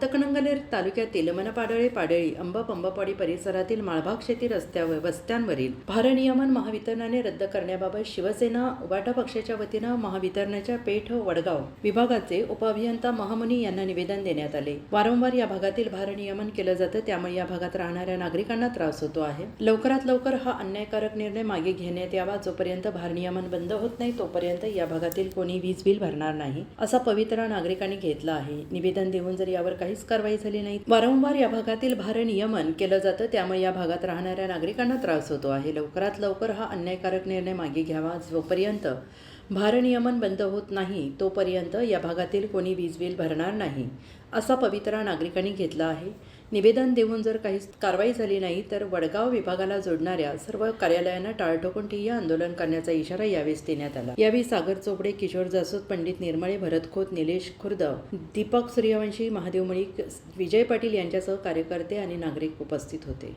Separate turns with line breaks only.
हातकणंगले तालुक्यातील मनपाडळे पाडळी अंबप पंबापाडी परिसरातील माळभाग शेती रस्त्यावर वस्त्यांवरील भारनियमन महावितरणाने रद्द करण्याबाबत शिवसेना उबाटा पक्षाच्या वतीनं महावितरणाच्या पेठ वडगाव विभागाचे उपअभियंता महामुनी यांना निवेदन देण्यात आले. वारंवार या भागातील भारनियमन केलं जातं त्यामुळे या भागात राहणाऱ्या नागरिकांना त्रास होतो आहे. लवकरात लवकर हा अन्यायकारक निर्णय मागे घेण्यात यावा जोपर्यंत भारनियमन बंद होत नाही तोपर्यंत या भागातील कोणी वीज बिल भरणार नाही असा पवित्रा नागरिकांनी घेतला आहे. निवेदन देऊन जर यावर काही काहीच कारवाई झाली नाही. वारंवार या भागातील भारनियमन केलं जातं त्यामुळे या भागात राहणाऱ्या नागरिकांना त्रास होतो आहे. लवकरात लवकर हा अन्यायकारक निर्णय मागे घ्यावा जोपर्यंत भारनियमन बंद होत नाही तोपर्यंत या भागातील कोणी वीज बिल भरणार नाही असा पवित्रा नागरिकांनी घेतला आहे. निवेदन देऊन जर काही कारवाई झाली नाही तर वडगाव विभागाला जोडणाऱ्या सर्व कार्यालयांना टाळठोकून ठिय्या आंदोलन करण्याचा इशारा यावेळेस देण्यात आला. यावेळी सागर चोपडे किशोर जासूद पंडित निर्मळे भरत खोत निलेश खुर्द दीपक सूर्यवंशी महादेव मळीक विजय पाटील यांच्यासह कार्यकर्ते आणि नागरिक उपस्थित होते.